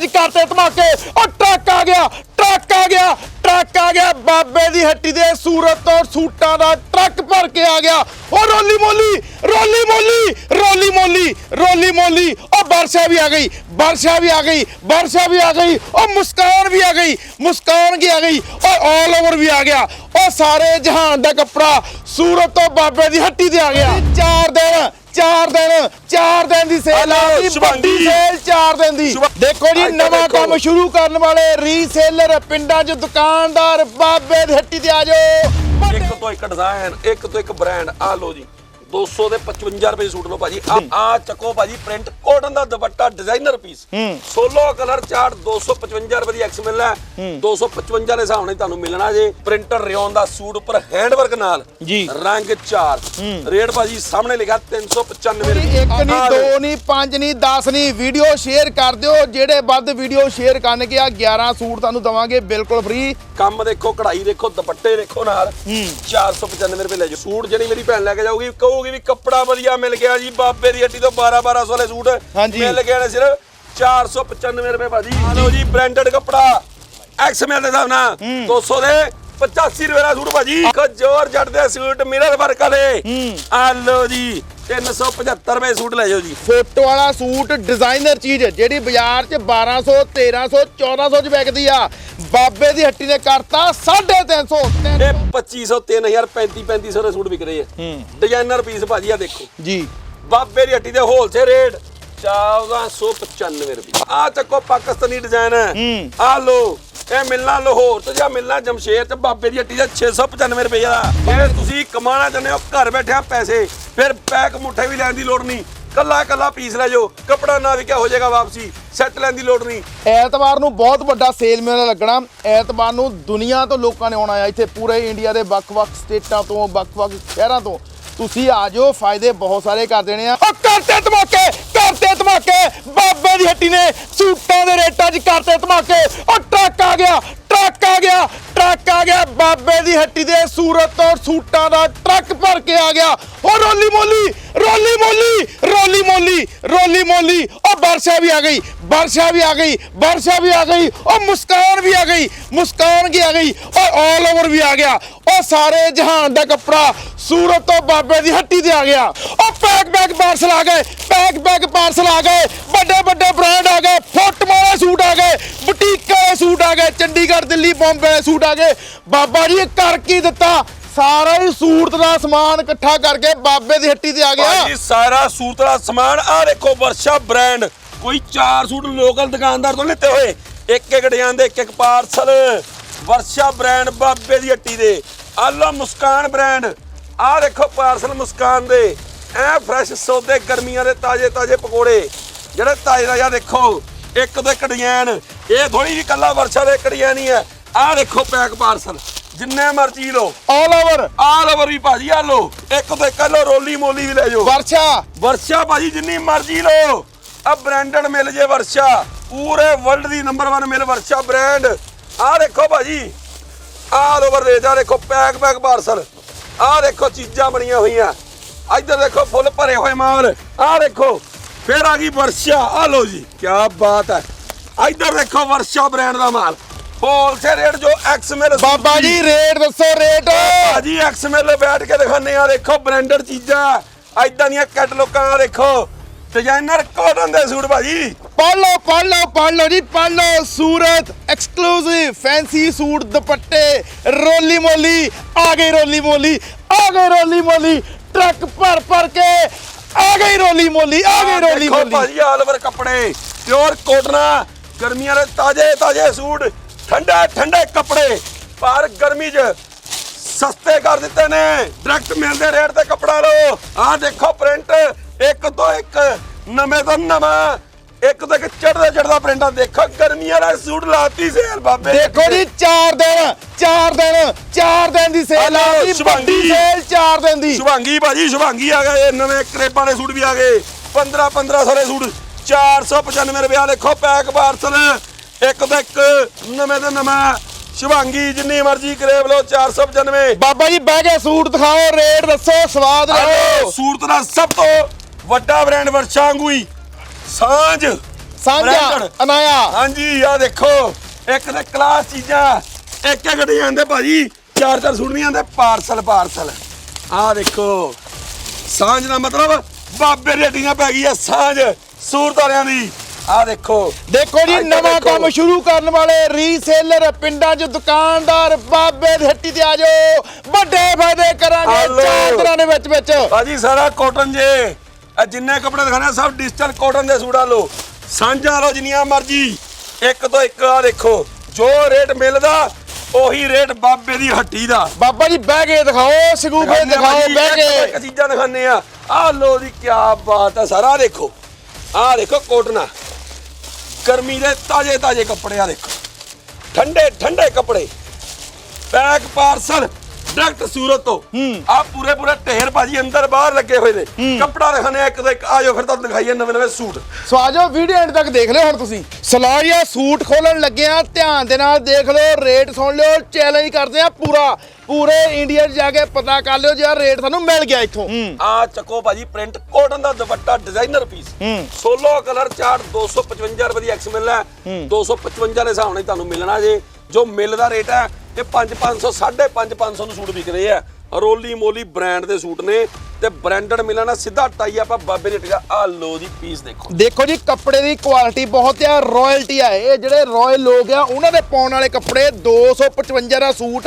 'ਚ ਕਰਤੇ ਧਮਾਕੇ। ਉਹ ਟਰੱਕ ਆ ਗਿਆ, ਟਰੱਕ ਆ ਗਿਆ, ਟਰੱਕ ਆ ਗਿਆ। ਬਾਬੇ ਦੀ ਹੱਟੀ ਦੇ ਸੂਰਤ ਤੋਂ ਸੂਟਾਂ ਦਾ ਟਰੱਕ ਭਰ ਕੇ ਆ ਗਿਆ। ਉਹ ਰੋਲੀ ਮੋਲੀ ਰੋਲੀ ਮੋਲੀ ਰੋਲੀ ਮੋਲੀ ਰੋਲੀ ਮੋਲੀ। ਉਹ ਵਰਸ਼ਾ ਵੀ ਆ ਗਈ ਵਰਸ਼ਾ ਵੀ ਆ ਗਈ ਵਰਸ਼ਾ ਵੀ ਆ ਗਈ। ਉਹ ਮੁਸਕਾਨ ਵੀ ਆ ਗਈ, ਮੁਸਕਾਨ ਵੀ ਆ ਗਈ? ਉਹ ਆਲ ਓਵਰ ਵੀ ਆ ਗਿਆ। ਉਹ ਸਾਰੇ ਜਹਾਨ ਦਾ ਕੱਪੜਾ ਸੂਰਤ ਤੋਂ ਬਾਬੇ ਦੀ ਹੱਟੀ ਤੇ ਆ ਗਿਆ। ਚਾਰ ਦਿਨ ਚਾਰ ਦਿਨ ਚਾਰ ਦਿਨ ਦੀ ਸੇਲ ਆ ਹਲੋ, ਗਈ ਸ਼ੁਭੰਗੀ। ਵੱਡੀ ਸੇਲ ਚਾਰ ਦਿਨ ਦੀ ਦੇਖੋ ਜੀ ਨਵਾਂ। ਕੰਮ ਸ਼ੁਰੂ ਕਰਨ ਵਾਲੇ ਰੀਸੇਲਰ ਪਿੰਡਾਂ 'ਚ ਦੁਕਾਨਦਾਰ ਬਾਬੇ ਦੀ ਹੱਟੀ ਤੇ ਆ ਜਾਓ ਇੱਕ ਤੋਂ ਇੱਕ ਡਿਜ਼ਾਈਨ ਇੱਕ ਤੋਂ ਇੱਕ ਬ੍ਰਾਂਡ ਆ ਲਓ ਜੀ 200 ਦੇ 55 ਰੁਪਏ ਦੇ ਸੂਟ ਲਓ ਭਾਜੀ। ਆ ਆ ਚੱਕੋ ਭਾਜੀ ਪ੍ਰਿੰਟ ਕਾਟਨ ਦਾ ਦੁਪੱਟਾ ਡਿਜ਼ਾਈਨਰ ਪੀਸ। ਹੂੰ। ਸੋਲੋ ਕਲਰ ਚਾਰਟ 255 ਰੁਪਏ ਦੀ ਐਕਸ ਮਿਲਣਾ। ਹੈ। 255 ਦੇ ਹਿਸਾਬ ਨਾਲ ਤੁਹਾਨੂੰ ਮਿਲਣਾ ਜੇ। ਪ੍ਰਿੰਟਰ ਰਿਓਨ ਦਾ ਸੂਟ ਉੱਪਰ ਹੈਂਡਵਰਕ ਨਾਲ। ਜੀ। ਰੰਗ ਚਾਰ। ਰੇਟ ਭਾਜੀ ਸਾਹਮਣੇ ਲਿਖਿਆ 395 ਰੁਪਏ। ਇੱਕ ਨਹੀਂ ਦੋ ਨਹੀਂ ਪੰਜ ਨਹੀਂ 10 ਨਹੀਂ ਵੀਡੀਓ ਸ਼ੇਅਰ ਕਰ ਦਿਓ। ਜਿਹੜੇ ਵੱਧ ਵੀਡੀਓ ਸ਼ੇਅਰ ਕਰਨਗੇ ਆ 11 ਸੂਟ ਤੁਹਾਨੂੰ ਦਵਾਂਗੇ ਬਿਲਕੁਲ ਫ੍ਰੀ ਕੰਮ ਦੇਖੋ ਕਢਾਈ ਦੇਖੋ ਦੁਪੱਟੇ ਦੇਖੋ ਨਾਲ। 495 ਰੁਪਏ ਲੈ ਜਾਓ। ਸੂਟ ਜਿਹੜੀ ਮੇਰੀ ਭੈਣ ਲੈ ਕੇ ਜਾਊਗੀ ਕਹੂਗੀ ਵੀ ਕੱਪੜਾ ਵਧੀਆ ਮਿਲ ਗਿਆ ਜੀ ਬਾਬੇ ਦੀ ਹੱਟੀ ਤੋਂ 12 1200 ਵਾਲੇ ਸੂਟ ਹਾਂਜੀ। ਮਿਲ ਗਏ ਨੇ ਸਿਰਫ 495 ਰੁਪਏ ਭਾਜੀ ਆ ਲਓ ਜੀ ਬ੍ਰਾਂਡਡ ਕੱਪੜਾ ਐਕਸਐਮਐਲ ਦੇ ਹਿਸਾਬ ਨਾਲ 200 ਦੇ 85 ਰੁਪਏ ਦਾ ਸੂਟ ਭਾਜੀ ਇੱਕ ਜੋਰ ਜੱਟ ਦੇ ਸੂਟ ਮਿਰਰ ਵਰਕ ਵਾਲੇ ਆ ਲਓ ਜੀ 375 ਰੁਪਏ ਸੂਟ ਲੈ ਜਾਓ ਜੀ। ਫੋਟੋ ਵਾਲਾ ਸੂਟ ਡਿਜ਼ਾਈਨਰ ਚੀਜ਼ ਜਿਹੜੀ ਬਾਜ਼ਾਰ 'ਚ 1200 1300 1400 'ਚ ਵਿਕਦੀ ਆ। ਬਾਬੇ ਦੀ ਹੱਟੀ ਨੇ ਕਰਤਾ 350 ਇਹ 2500 3000 35 3500 ਦੇ ਸੂਟ ਵਿਕ ਰਹੇ ਆ। ਡਿਜ਼ਾਈਨਰ ਪੀਸ ਭਾਜੀ ਆ ਦੇਖੋ। ਜੀ। ਬਾਬੇ ਦੀ ਹੱਟੀ ਦੇ ਹੋਲਸੇਲ ਰੇਟ 1495 ਰੁਪਏ। ਆ ਚੱਕੋ ਪਾਕਿਸਤਾਨੀ ਡਿਜ਼ਾਈਨ ਹੈ। ਆ ਲੋ ਇਹ ਮਿਲਣਾ ਲਾਹੌਰ ਤੇ ਜਾਂ ਮਿਲਣਾ ਜਮਸ਼ੇਰ ਤੇ ਬਾਬੇ ਦੀ ਹੱਟੀ ਦਾ 695 ਰੁਪਏ ਦਾ। ਜੇ ਤੁਸੀਂ ਕਮਾਣਾ ਚਾਹੁੰਦੇ ਹੋ ਘਰ ਬੈਠਿਆਂ ਪੈਸੇ ਫਿਰ ਪੈਕ ਮੁੱਠੇ ਵੀ ਲੈਣ ਦੀ ਲੋੜ ਨਹੀਂ। ਕੱਲਾ ਕੱਲਾ ਪੀਸ ਲੈ ਜਾਓ ਕਪੜਾ ਨਾ ਵਿਕਿਆ ਹੋ ਜਾਏਗਾ ਵਾਪਸੀ ਸੈੱਟ ਲੈਣ ਦੀ ਲੋੜ ਨਹੀਂ। ਐਤਵਾਰ ਨੂੰ ਬਹੁਤ ਵੱਡਾ ਸੇਲ ਮੇਲਾ ਲੱਗਣਾ। ਐਤਵਾਰ ਨੂੰ ਦੁਨੀਆ ਤੋਂ ਲੋਕਾਂ ਨੇ ਆਉਣਾ ਆ ਇੱਥੇ ਪੂਰੇ ਇੰਡੀਆ ਦੇ ਵੱਖ-ਵੱਖ ਸਟੇਟਾਂ ਤੋਂ ਵੱਖ-ਵੱਖ ਸ਼ਹਿਰਾਂ ਤੋਂ। ਤੁਸੀਂ ਆ ਜਾਓ ਫਾਇਦੇ ਬਹੁਤ ਸਾਰੇ ਕਰ ਦੇਣੇ ਆ। ਉਹ ਕਰਤੇ ਧਮਾਕੇ ਕਰਤੇ ਧਮਾਕੇ, ਬਾਬੇ ਦੀ ਹੱਟੀ ਨੇ ਸੂਟਾਂ ਦੇ ਰੇਟਾਂ 'ਚ ਕਰਤੇ ਧਮਾਕੇ, ਉਹ ਟਰੱਕ ਆ ਗਿਆ ਟਰੱਕ ਆ ਗਿਆ, ਟਰੱਕ ਆ ਗਿਆ, ਬਾਬੇ ਦੀ ਹੱਟੀ ਦੇ ਸੂਰਤ ਤੋਂ ਸੂਟਾਂ ਦਾ ਟਰੱਕ ਭਰ ਕੇ ਆ ਗਿਆ। ਉਹ ਰੋਲੀ ਮੋਲੀ ਰੋਲੀ ਮੋਲੀ ਰੋਲੀ ਮੋਲੀ ਰੋਲੀ ਮੋਲੀ, ਉਹ ਵਰਸ਼ਾ ਵੀ ਆ ਗਈ ਵਰਸ਼ਾ ਵੀ ਆ ਗਈ ਵਰਸ਼ਾ ਵੀ ਆ ਗਈ, ਉਹ ਮੁਸਕਾਨ ਵੀ ਆ ਗਈ, ਮੁਸਕਾਨ ਵੀ ਆ ਗਈ, ਉਹ ਆਲ ਓਵਰ ਵੀ ਆ ਗਿਆ। ਉਹ ਸਾਰੇ ਜਹਾਨ ਦਾ ਕੱਪੜਾ ਸੂਰਤ ਤੋਂ ਬਾਬੇ ਦੀ ਹੱਟੀ ਤੇ ਆ ਗਿਆ। ਉਹ ਪੈਕ ਪੈਕ ਪਾਰਸਲ ਆ ਗਏ ਪੈਕ ਪੈਕ ਪਾਰਸਲ ਆ ਗਏ ਵੱਡੇ ਵੱਡੇ ਦਿੱਲੀ ਬੰਬੇ ਵਾਲੇ ਸੂਟ ਆ ਗਏ। ਬਾਬਾ ਜੀ, ਇਹ ਕਰ ਕੀ ਦਿੱਤਾ? ਸਾਰਾ ਹੀ ਸੂਰਤ ਦਾ ਸਮਾਨ ਇਕੱਠਾ ਕਰਕੇ ਬਾਬੇ ਦੀ ਹੱਟੀ ਤੇ ਆ ਗਿਆ। ਭਾਜੀ, ਸਾਰਾ ਸੂਟ ਦਾ ਸਮਾਨ ਆ ਦੇਖੋ ਵਰਸ਼ਾ ਬ੍ਰਾਂਡ। ਕੋਈ ਚਾਰ ਸੂਟ ਲੋਕਲ ਦੁਕਾਨਦਾਰ ਤੋਂ ਲਿੱਤੇ ਹੋਏ। ਇੱਕ ਇੱਕ ਡਿਜ਼ਾਈਨ ਦੇ ਇੱਕ ਇੱਕ ਪਾਰਸਲ। ਵਰਸ਼ਾ ਬ੍ਰਾਂਡ, ਬਾਬੇ ਦੀ ਹੱਟੀ ਦੇ। ਆਲਾ ਮੁਸਕਾਨ ਬ੍ਰਾਂਡ। ਆ ਦੇਖੋ ਪਾਰਸਲ ਮੁਸਕਾਨ ਦੇ। ਐ ਫਰੈਸ਼ ਸੌਦੇ ਗਰਮੀਆਂ ਦੇ ਤਾਜ਼ੇ ਤਾਜ਼ੇ ਪਕੌੜੇ। ਜਿਹੜੇ ਤਾਜ਼ੇ ਤਾਜ਼ਾ ਦੇਖੋ। ਇੱਕ ਤੋਂ ਇੱਕ ਡਿਜ਼ਾਈਨ ਇਹ ਥੋੜੀ ਜਿਹੀ ਕੱਲਾ ਵਰਸ਼ਾ ਦੇ ਇੱਕ ਡਿਜ਼ਾਈਨ ਹੀ। ਹੈ ਆ ਦੇਖੋ ਪੈਕ ਪਾਰਸਲ ਜਿੰਨੇ ਮਰਜ਼ੀ ਲਓ। ਆਲ ਓਵਰ ਆਲ ਓਵਰ ਵੀ ਭਾਜੀ ਆ ਲਓ। ਇੱਕ ਤੋਂ ਇੱਕ ਲਓ ਰੋਲੀ ਮੋਲੀ ਵੀ ਲੈ ਜਾਓ। ਵਰਸ਼ਾ। ਵਰਸ਼ਾ ਭਾਜੀ ਜਿੰਨੀ ਮਰਜ਼ੀ ਲਓ। ਆ ਬ੍ਰਾਂਡਡ ਮਿਲ ਜੇ ਵਰਸ਼ਾ। ਪੂਰੇ ਵਰਲਡ ਦੀ ਨੰਬਰ 1 ਮਿਲ ਵਰਸ਼ਾ ਬ੍ਰਾਂਡ ਆ ਦੇਖੋ ਭਾਜੀ। ਆਲ ਓਵਰ ਦੇ ਜਾ ਦੇਖੋ ਪੈਕ ਪੈਕ ਪਾਰਸਲ ਆ ਦੇਖੋ ਚੀਜ਼ਾਂ ਬਣੀਆਂ ਹੋਈਆਂ। ਇੱਧਰ ਦੇਖੋ ਫੁੱਲ ਭਰੇ ਹੋਏ ਮਾਲ। ਆ ਦੇਖੋ ਫਿਰ ਆ ਗਈ ਵਰਸ਼ਾ। ਆ ਲਓ ਜੀ ਕੀ ਬਾਤ ਹੈ। ਇੱਧਰ ਦੇਖੋ ਵਰਸ਼ਾ ਬ੍ਰਾਂਡ ਦਾ ਮਾਲ। ਹੋਲਸੇਲ ਰੇਟ ਜੋ ਐਕਸਮੈਲ ਬਾਬਾ ਜੀ ਰੇਟ ਦੱਸੋ ਰੇਟ ਭਾਜੀ ਐਕਸਮੈਲ ਬੈਠ ਕੇ ਦਿਖਾਉਂਦੇ ਆ ਦੇਖੋ ਬ੍ਰਾਂਡਡ ਚੀਜ਼ਾਂ। ਐਦਾਂ ਦੀਆਂ ਕੱਟ ਲੋਕਾਂ ਆ ਦੇਖੋ। ਡਿਜ਼ਾਈਨਰ ਕਾਟਨ ਦੇ ਸੂਟ ਭਾਜੀ। ਪੜ੍ਹ ਲਓ ਪੜ੍ਹ ਲਓ ਪੜ੍ਹ ਲਓ ਜੀ ਪੜ੍ਹ ਲਓ। ਸੂਰਤ ਐਕਸਕਲੂਸਿਵ ਫੈਂਸੀ ਸੂਟ ਦੁਪੱਟੇ ਰੋਲੀ ਮੋਲੀ ਆ ਗਈ ਰੋਲੀ ਮੋਲੀ ਆ ਗਈ ਰੋਲੀ ਮੋਲੀ ਟਰੱਕ ਭਰ ਭਰ ਕੇ ਆ ਗਈ ਰੋਲੀ ਮੋਲੀ ਆ ਗਈ ਰੋਲੀ ਦੇਖੋ ਮੋਲੀ। ਭਾਜੀ ਆਲਵਰ ਕੱਪੜੇ ਪਿਓਰ ਕੋਟਨਾ ਗਰਮੀਆਂ ਦੇ ਤਾਜ਼ੇ ਤਾਜ਼ੇ ਸੂਟ ਠੰਡੇ ਠੰਡੇ ਕੱਪੜੇ ਪਰ ਗਰਮੀ 'ਚ ਸਸਤੇ ਕਰ ਦਿੱਤੇ ਨੇ। ਡਾਇਰੈਕਟ ਮਿਲਦੇ ਰੇਟ ਤੇ ਕੱਪੜਾ ਲਓ। ਆਹ ਦੇਖੋ ਪ੍ਰਿੰਟ ਇੱਕ ਤੋਂ ਇੱਕ ਨਵੇਂ ਤੋਂ ਨਵਾਂ ਇੱਕ ਤੋਂ ਇੱਕ ਚੜਦਾ ਚੜਦਾ ਪ੍ਰਿੰਟਾਂ ਦੇਖੋ ਗਰਮੀਆਂ ਦਾ ਸੂਟ ਲਾਤੀ ਸੇਲ ਬਾਬੇ। ਦੇਖੋ ਜੀ 4 ਦਿਨ 4 ਦਿਨ 4 ਦਿਨ ਦੀ ਸੇਲ ਆ ਹਲੋ, ਗਈ ਸ਼ੁਭੰਗੀ। ਸੇਲ 4 ਦਿਨ ਦੀ। ਸ਼ੁਭਾਂਗੀ ਭਾਜੀ ਸ਼ੁਭਾਂਗੀ ਆ ਗਏ। ਨਵੇਂ ਕਰੇਪਾਂ ਦੇ ਸੂਟ ਵੀ ਆ ਗਏ। 15 1500 ਦੇ ਸੂਟ 495 ਰੁਪਏ ਦੇਖੋ ਪੈਕ ਪਾਰਸਲ ਇੱਕ ਤੋਂ ਇੱਕ ਨਵੇਂ ਤੋਂ ਨਵਾਂ। ਸ਼ੁਭਾਂਗੀ ਜਿੰਨੀ ਮਰਜ਼ੀ ਕਰੇਬ ਲਓ 495 ਬਾਬਾ ਜੀ ਬਹਿ ਕੇ ਸੂਟ ਦਿਖਾਓ ਰੇਟ ਦੱਸੋ ਸਵਾਦ ਲਓ। ਸੂਰਤ ਦਾ ਸਭ ਤੋਂ ਵੱਡਾ ਬ੍ਰਾਂਡ ਵਰਸ਼ਾਂਗੂਈ ਸਾਂਝ। ਸਾਂਝਾ। ਅਨਾਇਆ। ਹਾਂਜੀ ਆ ਦੇਖੋ ਇੱਕ ਤੇ ਕਲਾਸ ਚੀਜ਼ਾਂ ਇੱਕ ਇੱਕ ਡਿਜ਼ਾਈਨ ਦੇ ਭਾਜੀ ਚਾਰ ਚਾਰ ਸੂਟ ਨਹੀਂ ਆਉਂਦੇ ਪਾਰਸਲ ਪਾਰਸਲ ਆ ਦੇਖੋ ਸਾਂਝ ਦਾ ਮਤਲਬ ਬਾਬੇ ਹੱਡੀਆਂ ਪੈ ਗਈ ਆ ਸਾਂਝ। ਸੂਰਤ ਵਾਲਿਆਂ ਦੀ। ਆ ਦੇਖੋ। ਦੇਖੋ ਜੀ ਨਵਾਂ। ਕੰਮ ਸ਼ੁਰੂ ਕਰਨ ਵਾਲੇ ਰੀਸੇਲਰ ਪਿੰਡਾਂ 'ਚ ਦੁਕਾਨਦਾਰ ਬਾਬੇ ਦੀ ਹੱਟੀ ਤੇ ਆ ਜਾਓ। ਵੱਡੇ ਫਾਇਦੇ ਕਰਾਂਗੇ ਦਿਨਾਂ ਦੇ ਵਿੱਚ ਵਿੱਚ। ਭਾਜੀ ਸਾਰਾ ਕਾਟਨ ਜੇ। ਇਹ ਜਿੰਨੇ ਕੱਪੜੇ ਦਿਖਾਣੇ ਆ, ਸਭ ਡਿਜੀਟਲ ਕਾਟਨ ਦੇ ਆ ਲੋ ਸਾਂਝਾਂ ਲੋ ਜਿੰਨੀਆਂ ਮਰਜ਼ੀ। ਇੱਕ ਤੋਂ ਇੱਕ ਆ ਦੇਖੋ। ਜੋ ਰੇਟ ਮਿਲਦਾ ਉਹੀ ਰੇਟ ਬਾਬੇ ਦੀ ਹੱਟੀ ਦਾ। ਬਾਬਾ ਜੀ ਬਹਿ ਕੇ ਦਿਖਾਓ ਸਗੂਫੇ ਦਿਖਾਓ ਬਹਿ ਕੇ। ਚੀਜ਼ਾਂ ਦਿਖਾਣੇ ਆ। ਆ ਲੋ ਦੀ ਕੀ ਬਾਤ ਆ ਸਾਰਾ ਦੇਖੋ। ਆਹ ਦੇਖੋ ਕੋਟਨਾ। ਗਰਮੀ ਦੇ ਤਾਜੇ ਤਾਜੇ ਕੱਪੜੇ ਆ ਦੇਖੋ। ਠੰਡੇ ਠੰਡੇ ਕੱਪੜੇ। ਪੈਕ ਪਾਰਸਲ ਡਾਇਰੈਕਟ ਸੂਰਤ ਤੋਂ। ਆ ਪੂਰੇ ਪੂਰੇ ਢੇਰ ਭਾਜੀ ਅੰਦਰ ਬਾਹਰ ਲੱਗੇ ਹੋਏ ਨੇ। ਕੱਪੜਾ ਦਿਖਾਣੇ ਆ ਇੱਕ ਤੋਂ ਇੱਕ। ਆਜੋ ਫਿਰ ਤੁਹਾਨੂੰ ਦਿਖਾਈਏ ਨਵੇਂ ਨਵੇਂ ਸੂਟ। ਸੋ ਆਜੋ ਵੀਡੀਓ ਐਂਡ ਤੱਕ ਦੇਖ ਲਿਓ ਹੁਣ ਤੁਸੀਂ। ਸਲਾਰੀਆ ਸੂਟ ਖੋਲਣ ਲੱਗੇ ਆ। ਧਿਆਨ ਦੇ ਨਾਲ ਦੇਖ ਲਿਓ ਰੇਟ ਸੁਣ ਲਿਓ ਚੈਲੰਜ ਕਰਦੇ ਆ ਪੂਰਾ। ਪੂਰੇ ਇੰਡੀਆ 'ਚ ਜਾ ਕੇ ਪਤਾ ਕਰ ਲਿਓ ਜੇ ਰੇਟ ਤੁਹਾਨੂੰ ਮਿਲ ਗਿਆ ਇੱਥੋਂ। ਆ ਚੱਕੋ ਭਾਜੀ ਪ੍ਰਿੰਟ ਕੋਟਨ ਦਾ ਦੁਪੱਟਾ ਡਿਜ਼ਾਈਨਰ ਪੀਸ ਹੂੰ। 16 ਕਲਰ ਚਾਰਟ 255 ਰੁਪਏ ਦੀ ਐਕਸ ਮਿਲਣਾ। ਹੈ। 255 ਦੇ ਹਿਸਾਬ ਨਾਲ ਤੁਹਾਨੂੰ ਮਿਲਣਾ ਜੇ। ਜੋ ਮਿਲ ਦਾ ਰੇਟ ਹੈ ਇਹ 5 500 5.5 500 ਨੂੰ ਸੂਟ ਵਿਕ ਰਹੇ ਆ। ਰੋਲੀ ਮੋਲੀ ਬ੍ਰਾਂਡ ਦੇ ਸੂਟ ਨੇ ਤੇ ਬ੍ਰਾਂਡਡ ਮਿਲਣਾ ਸਿੱਧਾ ਟਾਈ ਆਪਾਂ ਬਾਬੇ ਦੇ ਟਿਕਾ ਆ ਲੋ ਜੀ ਪੀਸ ਦੇਖੋ। ਦੇਖੋ ਜੀ ਕੱਪੜੇ ਦੀ ਕੁਆਲਿਟੀ ਬਹੁਤ ਆ ਰਾਇਲਟੀ ਆ। ਇਹ ਜਿਹੜੇ ਰਾਇਲ ਲੋਕ ਆ ਉਹਨਾਂ ਦੇ ਪਾਉਣ ਵਾਲੇ ਕੱਪੜੇ 255 ਦਾ ਸੂਟ।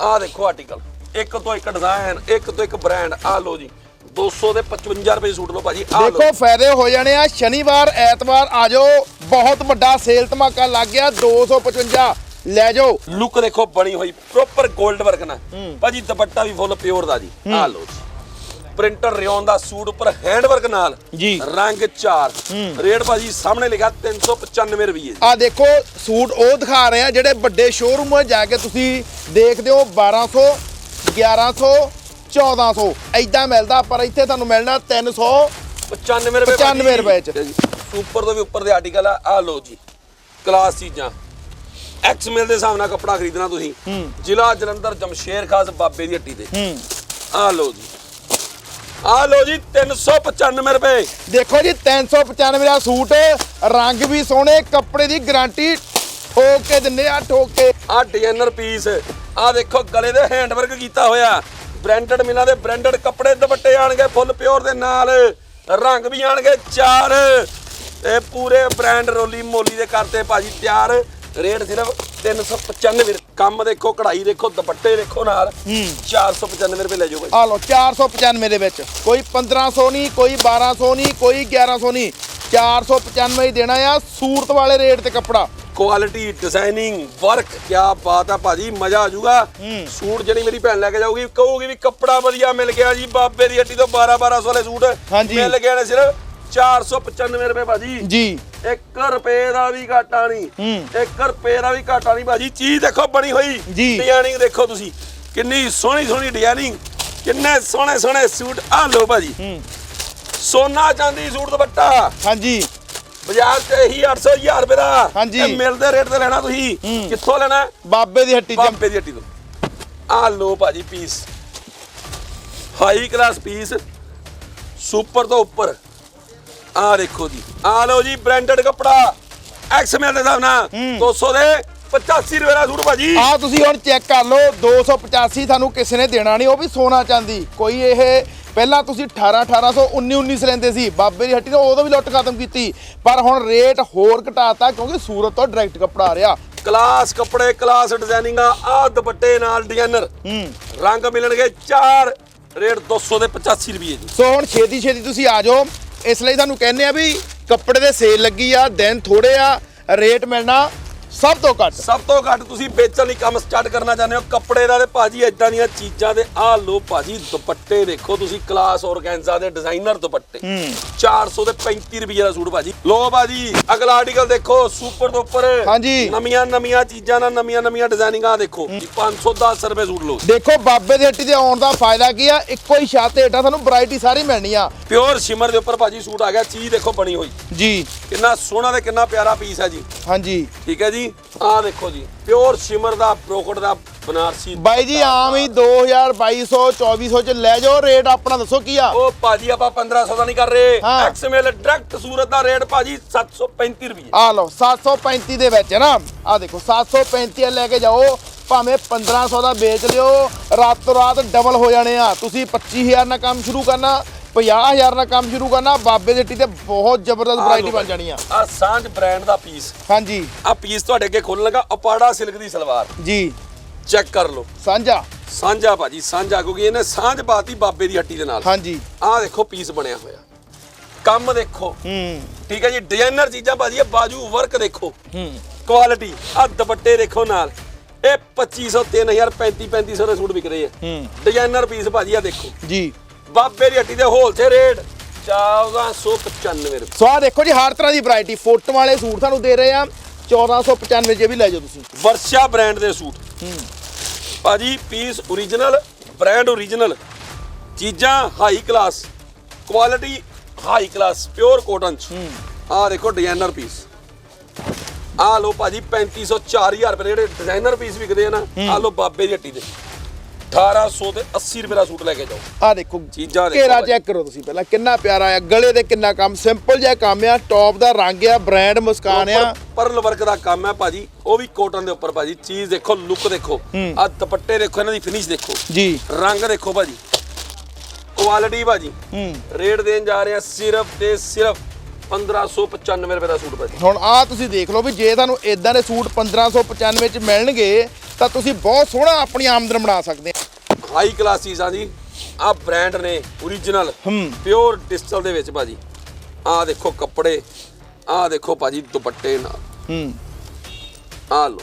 ਆ ਦੇਖੋ ਆਰਟੀਕਲ ਇੱਕ ਤੋਂ ਇੱਕ ਡਿਜ਼ਾਈਨ ਇੱਕ ਤੋਂ ਇੱਕ ਬ੍ਰਾਂਡ ਆ ਲੋ ਜੀ। 200 ਦੇ 55 ਰੁਪਏ ਸੂਟ ਲੋ ਭਾਜੀ ਆ ਦੇਖੋ ਫਾਇਦੇ ਹੋ ਜਾਣੇ ਆ। ਸ਼ਨੀਵਾਰ ਐਤਵਾਰ ਆ ਜਾਓ। ਬਹੁਤ ਵੱਡਾ ਸੇਲ ਧਮਾਕਾ ਲੱਗ ਗਿਆ 255 ਲੈ ਜਾਓ। ਲੁੱਕ ਦੇਖੋ ਬਣੀ ਹੋਈ ਪ੍ਰੋਪਰ 골ਡ ਵਰਕ ਨਾਲ ਭਾਜੀ ਦੁਪੱਟਾ ਵੀ ਫੁੱਲ ਪਿਓਰ ਦਾ ਜੀ। ਆ ਲੋ ਜੀ। ਪ੍ਰਿੰਟਰ ਰਿਓਨ ਦਾ ਸੂਟ ਉੱਪਰ ਹੈਂਡ ਵਰਕ ਨਾਲ। ਜੀ। ਰੰਗ ਚਾਰ। ਰੇਟ ਭਾਜੀ ਸਾਹਮਣੇ ਲਿਖਿਆ 395 ਰੁਪਏ ਆ ਦੇਖੋ ਸੂਟ ਉਹ ਦਿਖਾ ਰਹੇ ਆ ਜਿਹੜੇ ਵੱਡੇ ਸ਼ੋਰੂਮ ਜਾ ਕੇ ਤੁਸੀਂ ਦੇਖਦੇ ਹੋ 1200 1100 1400 ਐਦਾਂ ਮਿਲਦਾ ਪਰ ਇੱਥੇ ਤੁਹਾਨੂੰ ਮਿਲਣਾ 300 95 ਰੁਪਏ 95 ਰੁਪਏ ਚ। ਉੱਪਰ ਤੋਂ ਵੀ ਉੱਪਰ ਦੇ ਆਰਟੀਕਲ ਆ ਆ ਲੋ ਜੀ। ਕਲਾਸ ਚੀਜ਼ਾਂ। ਐਕਸ ਮਿਲ ਦੇ ਹਿਸਾਬ ਨਾਲ ਕੱਪੜਾ ਖਰੀਦਣਾ ਤੁਸੀਂ। ਜ਼ਿਲ੍ਹਾ ਜਲੰਧਰ ਜਮਸ਼ੇਰ ਖਾਸ ਬਾਬੇ ਦੀ ਹੱਟੀ ਤੇ। ਹੂੰ। ਆ ਲੋ ਜੀ। ਆ ਲੋ ਜੀ 395 ਰੁਪਏ। ਦੇਖੋ ਜੀ 395 ਦਾ ਸੂਟ ਰੰਗ ਵੀ ਸੋਹਣੇ ਕੱਪੜੇ ਦੀ ਗਾਰੰਟੀ ਠੋਕ ਕੇ ਦਿੰਦੇ ਆ ਠੋਕ ਕੇ। ਆ ਡਿਜ਼ਾਈਨਰ ਪੀਸ ਆ ਦੇਖੋ ਗਲੇ ਦੇ ਹੈਂਡ ਵਰਕ ਕੀਤਾ ਹੋਇਆ। ਬ੍ਰਾਂਡਡ ਮਿਲਾਂ ਦੇ ਬ੍ਰਾਂਡਡ ਕੱਪੜੇ ਦੁਪੱਟੇ ਆਣਗੇ ਫੁੱਲ ਪਿਓਰ ਦੇ ਨਾਲ। ਰੰਗ ਵੀ ਆਣਗੇ ਚਾਰ। ਇਹ ਪੂਰੇ ਬ੍ਰਾਂਡ ਰੋਲੀ ਮੋਲੀ ਦੇ ਕਰਤੇ ਭਾਜੀ ਤਿਆਰ। ਰੇਟ ਸਿਰਫ 395 ਕੰਮ ਦੇਖੋ ਕਢਾਈ ਦੇਖੋ ਦੁਪੱਟੇ ਦੇਖੋ ਨਾਲ। 495 ਰੁਪਏ ਲੈ ਜਾਓ ਆ ਲਓ 495 ਦੇ ਵਿੱਚ। ਕੋਈ 1500 ਨਹੀਂ ਕੋਈ 1200 ਨਹੀਂ ਕੋਈ 1100 ਨਹੀਂ। 495 ਹੀ ਦੇਣਾ ਆ ਸੂਰਤ ਵਾਲੇ ਰੇਟ ਤੇ ਕੱਪੜਾ। ਕੁਆਲਿਟੀ ਡਿਜ਼ਾਈਨਿੰਗ ਵਰਕ ਕੀ ਬਾਤ ਆ ਭਾਜੀ ਮਜ਼ਾ ਆ ਜਾਊਗਾ। ਸੂਟ ਜਿਹੜੀ ਮੇਰੀ ਭੈਣ ਲੈ ਕੇ ਜਾਊਗੀ ਕਹੂਗੀ ਵੀ ਕੱਪੜਾ ਵਧੀਆ ਮਿਲ ਗਿਆ ਜੀ ਬਾਬੇ ਦੀ ਹੱਟੀ ਤੋਂ 12 1200 ਵਾਲੇ ਸੂਟ। ਮਿਲ ਗਏ ਨੇ ਸਿਰਫ। 495 ਰੁਪਏ ਭਾਜੀ। ਜੀ। 1 ਰੁਪਏ ਦਾ ਵੀ ਘਾਟਾ ਨਹੀਂ। ਹੂੰ। 1 ਰੁਪਏ ਦਾ ਵੀ ਘਾਟਾ ਨਹੀਂ ਭਾਜੀ। ਚੀਜ਼ ਦੇਖੋ ਬਣੀ ਹੋਈ। ਡਿਜ਼ਾਈਨਿੰਗ ਦੇਖੋ ਤੁਸੀਂ। ਕਿੰਨੀ ਸੋਹਣੀ ਸੋਹਣੀ ਡਿਜ਼ਾਈਨਿੰਗ ਕਿੰਨੇ ਸੋਹਣੇ ਸੋਹਣੇ ਸੂਟ। ਆ ਲਓ ਭਾਜੀ। ਸੋਨਾ ਚਾਂਦੀ ਸੂਟ ਦੁਪੱਟਾ। ਹਾਂਜੀ। ਬਾਜ਼ਾਰ ਤੇ ਇਹੀ 800 1000 ਰੁਪਏ ਦਾ। ਹਾਂਜੀ। ਮਿਲਦੇ ਰੇਟ ਤੇ ਲੈਣਾ ਤੁਸੀਂ। ਕਿੱਥੋਂ ਲੈਣਾ? ਬਾਬੇ ਦੀ ਹੱਟੀ ਬਾਬੇ ਦੀ ਹੱਟੀ ਤੋਂ। ਆ ਲੋ ਭਾਜੀ piece high class piece super ਤੋਂ ਉੱਪਰ। ਆ ਦੇਖੋ ਜੀ ਆ ਲੋ ਜੀ ਬ੍ਰਾਂਡਡ ਕੱਪੜਾ। ਐਕਸ ਮਿਲ ਦੇ ਹਿਸਾਬ ਨਾਲ 200 ਦੇ 85 ਰੁਪਏ ਦਾ ਸੂਟ ਭਾਜੀ। ਆ ਤੁਸੀਂ ਹੁਣ ਚੈੱਕ ਕਰ ਲਓ 285 ਤੁਹਾਨੂੰ ਕਿਸੇ ਨੇ ਦੇਣਾ ਨਹੀਂ ਉਹ ਵੀ ਸੋਨਾ ਚਾਂਦੀ। ਕੋਈ ਇਹ ਪਹਿਲਾਂ ਤੁਸੀਂ 18 1800 19 19 ਲੈਂਦੇ ਸੀ ਬਾਬੇ ਦੀ ਹੱਟੀ ਤੋਂ ਉਦੋਂ ਵੀ ਲੁੱਟ ਖਤਮ ਕੀਤੀ। ਪਰ ਹੁਣ ਰੇਟ ਹੋਰ ਘਟਾਤਾ ਕਿਉਂਕਿ ਸੂਰਤ ਤੋਂ ਡਾਇਰੈਕਟ ਕੱਪੜਾ ਆ ਰਿਹਾ। ਕਲਾਸ ਕੱਪੜੇ ਕਲਾਸ ਡਿਜ਼ਾਈਨਿੰਗ ਆ ਆਹ ਦੁਪੱਟੇ ਨਾਲ ਡਿਜ਼ਾਈਨਰ ਰੰਗ ਮਿਲਣਗੇ ਚਾਰ ਰੇਟ 200 ਦੇ 85 ਰੁਪਏ ਜੀ। ਸੋ ਹੁਣ ਛੇਤੀ ਛੇਤੀ ਤੁਸੀਂ ਆ ਜਾਓ। ਇਸ ਲਈ ਤੁਹਾਨੂੰ ਕਹਿੰਦੇ ਆ ਵੀ ਕੱਪੜੇ ਦੇ ਸੇਲ ਲੱਗੀ ਆ, ਦਿਨ ਥੋੜੇ ਆ, ਰੇਟ ਮਿਲਣਾ। ਸਭ ਤੋਂ ਘੱਟ। ਸਭ ਤੋਂ ਘੱਟ ਤੁਸੀਂ ਵੇਚਣ ਲਈ ਕੰਮ ਸਟਾਰਟ ਕਰਨਾ ਚਾਹੁੰਦੇ ਹੋ। ਕੱਪੜੇ ਦਾ ਤੇ ਭਾਜੀ ਇਦਾਂ ਦੀਆਂ ਚੀਜ਼ਾਂ ਦੇ ਆਹ ਲੋ ਭਾਜੀ ਦੁਪੱਟੇ ਦੇਖੋ ਤੁਸੀਂ ਕਲਾਸ ਔਰਗੈਂਜ਼ਾ ਦੇ ਡਿਜ਼ਾਈਨਰ ਦੁਪੱਟੇ। 400 ਦੇ 35 ਰੁਪਏ ਦਾ ਸੂਟ ਭਾਜੀ। ਲੋ ਭਾਜੀ ਅਗਲਾ ਆਰਟੀਕਲ ਦੇਖੋ ਸੁਪਰ ਤੋਂ ਉੱਪਰ ਹਾਂਜੀ। ਨਵੀਆਂ ਨਵੀਆਂ ਚੀਜ਼ਾਂ ਨਾਲ ਨਵੀਆਂ ਨਵੀਆਂ ਡਿਜ਼ਾਈਨਿੰਗਾਂ ਦੇਖੋ। 510 ਰੁਪਏ ਸੂਟ ਲੋ ਦੇਖੋ ਬਾਬੇ ਦੀ ਹੱਟੀ ਤੇ ਆਉਣ ਦਾ ਫਾਇਦਾ ਕੀ ਆ? ਇੱਕੋ ਹੀ ਛੱਤ ਹੇਠਾਂ ਤੁਹਾਨੂੰ ਵੈਰਾਈਟੀ ਸਾਰੀ ਮਿਲਣੀ ਆ। ਪਿਓਰ ਸ਼ਿਮਰ ਦੇ ਉੱਪਰ ਭਾਜੀ ਸੂਟ ਆ ਗਿਆ ਚੀਜ਼ ਦੇਖੋ ਬਣੀ ਹੋਈ। ਜੀ। ਕਿੰਨਾ ਸੋਹਣਾ ਤੇ ਕਿੰਨਾ ਪਿਆਰਾ ਪੀਸ ਹੈ ਜੀ। ਹਾਂਜੀ। ਠੀਕ ਹੈ ਜੀ? ਆਹ ਦੇਖੋ ਜੀ ਪਿਓਰ ਸ਼ਿਮਰ ਦਾ ਬ੍ਰੋਕਟ ਦਾ ਬਨਾਰਸੀ ਬਾਈ ਜੀ ਆਮ ਹੀ 2000 2200 2400 ਚ ਲੈ ਜਾਓ ਰੇਟ ਆਪਣਾ ਦੱਸੋ ਕੀ ਆ? ਉਹ ਭਾਜੀ ਆਪਾਂ 1500 ਦਾ ਨਹੀਂ ਕਰ ਰਹੇ। ਹਾਂ। ਐਕਸਮੇਲ ਡਾਇਰੈਕਟ ਸੂਰਤ ਦਾ ਰੇਟ ਭਾਜੀ 735 ਰੁਪਏ ਆ ਲਓ 735 ਦੇ ਵਿੱਚ ਹੈ ਨਾ? ਆ ਦੇਖੋ 735 ਲੈ ਕੇ ਜਾਓ ਭਾਵੇਂ 1500 ਦਾ ਵੇਚ ਲਿਓ ਰਾਤੋਂ ਰਾਤ ਡਬਲ ਹੋ ਜਾਣੇ ਆ। ਤੁਸੀਂ 25000 ਨਾਲ ਕੰਮ ਸ਼ੁਰੂ ਕਰਨਾ 50000 ਨਾਲ ਕੰਮ ਸ਼ੁਰੂ ਕਰਨਾ ਬਾਬੇ ਦੀ ਹੱਟੀ ਤੇ ਬਹੁਤ ਜ਼ਬਰਦਸਤ ਵੈਰਾਈਟੀ ਬਣ ਜਾਣੀ ਆ। ਆ ਸਾਂਝ ਬ੍ਰਾਂਡ ਦਾ ਪੀਸ ਹਾਂਜੀ। ਆ ਪੀਸ ਤੁਹਾਡੇ ਅੱਗੇ ਖੋਲਣ ਲੱਗਾ ਅਪਾੜਾ ਸਿਲਕ ਦੀ ਸਲਵਾਰ। ਜੀ। ਚੈੱਕ ਕਰ ਲਓ। ਸਾਂਝਾ। ਸਾਂਝਾ ਭਾਜੀ ਸਾਂਝਾ ਕਿਉਂਕਿ ਇਹਨੇ ਸਾਂਝ ਪਾਤੀ ਬਾਬੇ ਦੀ ਹੱਟੀ ਦੇ ਨਾਲ। ਹਾਂਜੀ। ਆਹ ਦੇਖੋ ਪੀਸ ਬਣਿਆ ਹੋਇਆ। ਕੰਮ ਦੇਖੋ। ਹੂੰ। ਠੀਕ ਹੈ ਜੀ ਡਿਜ਼ਾਈਨਰ ਚੀਜ਼ਾਂ ਭਾਜੀ ਇਹ ਬਾਜੂ ਵਰਕ ਦੇਖੋ। ਹੂੰ। ਕੁਆਲਿਟੀ ਆ ਦੁਪੱਟੇ ਦੇਖੋ ਨਾਲ। ਇਹ 2500 3000 35 3500 ਦੇ ਸੂਟ ਵਿਕ ਰਹੇ ਆ। ਹੂੰ। ਡਿਜ਼ਾਈਨਰ ਪੀਸ ਭਾਜੀ ਆ ਦੇਖੋ। ਜੀ। ਬਾਬੇ ਦੀ ਹੱਟੀ ਦੇ ਹੋਲਸੇਲ ਰੇਟ 1495 ਰੁਪਏ। ਸੋ ਆ ਦੇਖੋ ਜੀ ਹਰ ਤਰ੍ਹਾਂ ਦੀ ਵੈਰਾਈਟੀ ਫੋਟੋ ਵਾਲੇ ਸੂਟ ਤੁਹਾਨੂੰ ਦੇ ਰਹੇ ਆ 1495 ਜੇ ਵੀ ਲੈ ਜਾਓ ਤੁਸੀਂ। ਵਰਸ਼ਾ ਬ੍ਰਾਂਡ ਦੇ ਸੂਟ। ਹੂੰ। ਭਾਜੀ ਪੀਸ ਓਰੀਜਨਲ ਬ੍ਰਾਂਡ ਓਰੀਜਨਲ ਚੀਜ਼ਾਂ high class quality high class pure cotton ਚ। ਆਹ ਦੇਖੋ ਡਿਜ਼ਾਈਨਰ ਪੀਸ ਆਹ ਲੋ ਭਾਜੀ 3500 4000 ਰੁਪਏ ਜਿਹੜੇ ਡਿਜ਼ਾਈਨਰ ਪੀਸ ਵਿਕਦੇ ਆ ਨਾ ਆਹ ਲੋ ਬਾਬੇ ਦੀ ਹੱਟੀ ਦੇ। 1800 ਤੇ 80 ਰੁਪਏ ਦਾ ਸੂਟ ਲੈ ਕੇ ਜਾਓ। ਆ ਦੇਖੋ ਚੀਜ਼ਾਂ ਦੇਖੋ ਘੇਰਾ। ਚੈੱਕ ਕਰੋ ਤੁਸੀਂ ਪਹਿਲਾਂ ਕਿੰਨਾ ਪਿਆਰਾ ਆ ਗਲੇ ਤੇ ਕਿੰਨਾ ਕੰਮ ਸਿੰਪਲ ਜਿਹਾ ਕੰਮ ਆ ਟੌਪ ਦਾ ਰੰਗ ਆ ਬ੍ਰਾਂਡ ਮੁਸਕਾਨ ਆ। ਪਰਲ ਵਰਕ ਦਾ ਕੰਮ ਹੈ ਭਾਜੀ ਉਹ ਵੀ ਕਾਟਨ ਦੇ ਉੱਪਰ ਭਾਜੀ ਚੀਜ਼ ਦੇਖੋ ਲੁੱਕ ਦੇਖੋ। ਆਹ ਦੁਪੱਟੇ ਦੇਖੋ ਇਹਨਾਂ ਦੀ ਫਿਨਿਸ਼ ਦੇਖੋ। ਜੀ। ਰੰਗ ਦੇਖੋ ਭਾਜੀ। ਕੁਆਲਿਟੀ ਭਾਜੀ। ਹੂੰ। ਰੇਟ ਦੇਣ ਜਾ ਰਹੇ ਆ ਸਿਰਫ ਤੇ ਸਿਰਫ 1595 ਰੁਪਏ ਦਾ ਸੂਟ ਭਾਜੀ ਹੁਣ ਆ ਤੁਸੀਂ ਦੇਖ ਲਓ ਵੀ ਜੇ ਤੁਹਾਨੂੰ ਇਦਾਂ ਦੇ ਸੂਟ 1595 ਚ ਮਿਲਣਗੇ ਤਾਂ ਤੁਸੀਂ ਬਹੁਤ ਸੋਹਣਾ ਆਪਣੀ ਆਮਦਨ ਬਣਾ ਸਕਦੇ ਆ ਹਾਈ ਕਲਾਸ ਚੀਜ਼ਾਂ ਜੀ। ਆ ਬ੍ਰਾਂਡ ਨੇ ਹੂੰ। ਪਿਓਰ ਡਿਜੀਟਲ ਦੇ ਵਿੱਚ ਭਾਜੀ ਆ ਦੇਖੋ ਕੱਪੜੇ ਆ ਦੇਖੋ ਭਾਜੀ ਦੁਪੱਟੇ ਨਾਲ। ਹੂੰ। ਆ ਲੋ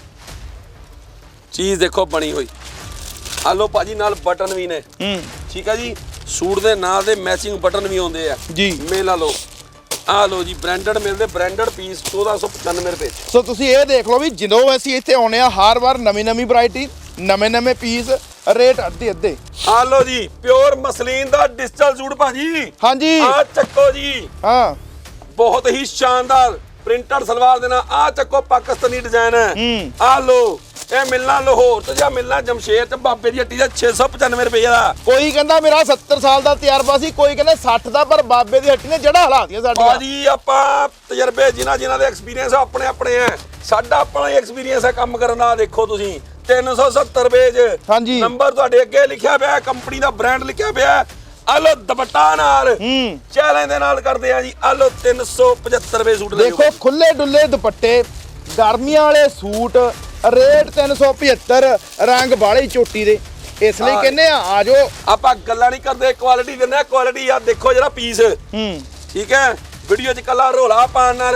ਚੀਜ਼ ਦੇਖੋ ਬਣੀ ਹੋਈ। ਆ ਲੋ ਭਾਜੀ ਨਾਲ ਬਟਨ ਵੀ ਨੇ। ਹੂੰ। ਠੀਕ ਹੈ ਜੀ? ਸੂਟ ਦੇ ਨਾਲ ਦੇ ਮੈਚਿੰਗ ਬਟਨ ਵੀ ਆਉਂਦੇ ਆ। ਜੀ। ਮੇਲਾ ਲੋ ਆ ਲੋ ਜੀ ਬ੍ਰਾਂਡਡ ਮਿਲਦੇ ਬ੍ਰਾਂਡਡ ਪੀਸ 1495 ਰੁਪਏ 'ਚ। ਸੋ ਤੁਸੀਂ ਇਹ ਦੇਖ ਲਓ ਵੀ ਜਦੋਂ ਅਸੀਂ ਇੱਥੇ ਆਉਨੇ ਆ ਹਰ ਵਾਰ ਨਵੀਂ ਨਵੀਂ ਵੈਰਾਈਟੀ ਨਵੇਂ ਨਵੇਂ ਪੀਸ ਰੇਟ ਅੱਧੇ ਅੱਧੇ। ਆ ਲੋ ਜੀ ਪਿਓਰ ਮਸਲੀਨ ਦਾ ਡਿਜੀਟਲ ਸੂਟ ਭਾਜੀ। ਹਾਂਜੀ। ਆ ਚੱਕੋ ਜੀ। ਹਾਂ। ਬਹੁਤ ਹੀ ਸ਼ਾਨਦਾਰ ਪ੍ਰਿੰਟਡ ਸਲਵਾਰ ਦੇ ਨਾਲ ਆ ਚੱਕੋ ਪਾਕਿਸਤਾਨੀ ਡਿਜ਼ਾਈਨ ਹੈ। ਹੂੰ। ਆ ਲੋ ਇਹ ਮਿਲਣਾ ਲਾਹੌਰ ਤੇ ਜਾਂ ਮਿਲਣਾ ਜਮਸ਼ੇਰ ਤੇ ਬਾਬੇ ਦੀ ਹੱਟੀ ਦਾ 695 ਰੁਪਏ ਦਾ। ਕੋਈ ਕਹਿੰਦਾ ਮੇਰਾ 70 ਸਾਲ ਦਾ ਤਜਰਬਾ ਸੀ ਕੋਈ ਕਹਿੰਦਾ 60 ਦਾ ਪਰ ਬਾਬੇ ਦੀ ਹੱਟੀ ਨੇ ਜੜਾ ਹਲਾਤੀਆਂ ਸਾਡੀਆਂ ਭਾਜੀ ਆਪਾਂ ਤਜਰਬੇ ਜਿਨ੍ਹਾਂ ਜਿਨ੍ਹਾਂ ਦੇ ਐਕਸਪੀਰੀਅੰਸ ਆਪਣੇ ਆਪਣੇ ਆ। ਸਾਡਾ ਆਪਣਾ ਹੀ ਐਕਸਪੀਰੀਅੰਸ ਹੈ ਕੰਮ ਕਰਨ ਦਾ ਦੇਖੋ ਤੁਸੀਂ। 370 ਰੁਪਏ ਚ ਹਾਂਜੀ। ਨੰਬਰ ਤੁਹਾਡੇ ਅੱਗੇ ਲਿਖਿਆ ਪਿਆ ਕੰਪਨੀ ਦਾ ਬ੍ਰਾਂਡ ਲਿਖਿਆ ਪਿਆ ਆ ਲੋ ਦੁਪੱਟਾ ਨਾਲ ਹੂੰ। ਚੈਲੰਜ ਦੇ ਨਾਲ ਕਰਦੇ ਆ ਜੀ ਆ ਲੋ 375 ਰੁਪਏ ਸੂਟ ਦੇਖੋ ਖੁੱਲੇ ਡੁੱਲੇ ਦੁਪੱਟੇ ਗਰਮੀਆਂ ਵਾਲੇ ਸੂਟ ਰੇਟ 375 ਰੰਗ ਬਾਲੀ ਚੋਟੀ ਦੇ। ਇਸ ਲਈ ਹਾਂ। ਕਹਿੰਦੇ ਆ ਆਜੋ। ਆਪਾਂ ਗੱਲਾਂ ਨਹੀਂ ਕਰਦੇ ਕੁਆਲਿਟੀ ਦਿੰਦੇ ਆ ਕੁਆਲਿਟੀ ਆ ਦੇਖੋ ਜਰਾ ਪੀਸ ਹੂੰ। ਠੀਕ ਹੈ? ਵੀਡੀਓ 'ਚ ਕੱਲਾ ਰੋਲਾ ਪਾਣ ਨਾਲ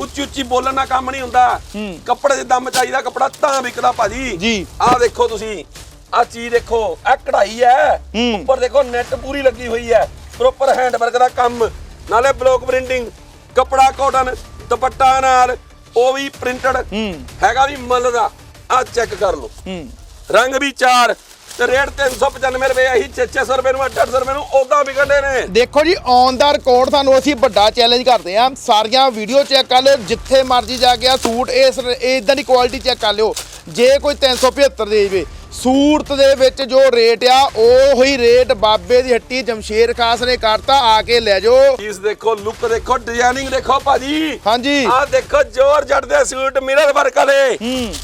ਉੱਚੀ ਉੱਚੀ ਬੋਲਣ ਨਾਲ ਕੰਮ ਨਹੀਂ ਹੁੰਦਾ। ਕੱਪੜੇ ਦੇ ਦਮ ਚਾਹੀਦਾ ਕੱਪੜਾ ਤਾਂ ਵਿਕਦਾ ਭਾਜੀ। ਜੀ। ਆਹ ਦੇਖੋ ਤੁਸੀਂ ਆਹ ਚੀਜ਼ ਦੇਖੋ ਇਹ ਕਢਾਈ ਹੈ। ਹੂੰ। ਉੱਪਰ ਦੇਖੋ ਨੈਟ ਪੂਰੀ ਲੱਗੀ ਹੋਈ ਹੈ। ਪ੍ਰੋਪਰ ਹੈਂਡਵਰਕ ਦਾ ਕੰਮ। ਨਾਲੇ ਬਲੌਕ ਪ੍ਰਿੰਟਿੰਗ ਕੱਪੜਾ ਕਾਟਨ ਦੁਪੱਟਾ ਨਾਲ ਉਹ ਵੀ ਪ੍ਰਿੰਟਡ। ਹੈਗਾ ਵੀ ਮੁੱਲ ਦਾ। ਆਹ ਚੈੱਕ ਕਰ ਲਓ। ਰੰਗ ਵੀ ਚਾਰ। ਤੇ ਰੇਟ 395 ਰੁਪਏ। ਇਹੀ 600 ਰੁਪਏ ਨੂੰ 800 ਰੁਪਏ ਨੂੰ ਉਦਾਂ ਵਿਕਣਦੇ ਨੇ। ਦੇਖੋ ਜੀ ਔਨ ਦਾ ਰਿਕਾਰਡ ਤੁਹਾਨੂੰ ਅਸੀਂ ਵੱਡਾ ਚੈਲੰਜ ਕਰਦੇ ਆ ਸਾਰੀਆਂ ਵੀਡੀਓ ਚੈੱਕ ਕਰ ਲਿਓ। ਜਿੱਥੇ ਮਰਜ਼ੀ ਜਾ ਕੇ ਆ ਸੂਟ ਇਸ ਇਦਾਂ ਦੀ ਕੁਆਲਿਟੀ ਚੈੱਕ ਕਰ ਲਿਓ। ਜੇ ਕੋਈ 375 ਦੇ ਦੇਵੇ ਸੂਟ ਦੇ ਵਿੱਚ ਜੋ ਰੇਟ ਆ ਉਹ ਹੀ ਰੇਟ ਬਾਬੇ ਦੀ ਹੱਟੀ ਜਮਸ਼ੇਰ ਖਾਸ ਨੇ ਕਰਤਾ। ਆ ਕੇ ਲੈ ਜਾਓ। ਪੀਸ ਦੇਖੋ ਲੁੱਕ ਦੇਖੋ ਡਿਜ਼ਾਈਨਿੰਗ ਦੇਖੋ ਭਾਜੀ। ਹਾਂਜੀ। ਆਹ ਦੇਖੋ ਜੋਰ ਜੱਟ ਦੇ ਸੂਟ ਮਿਰਰ ਵਰਕ ਵਾਲੇ।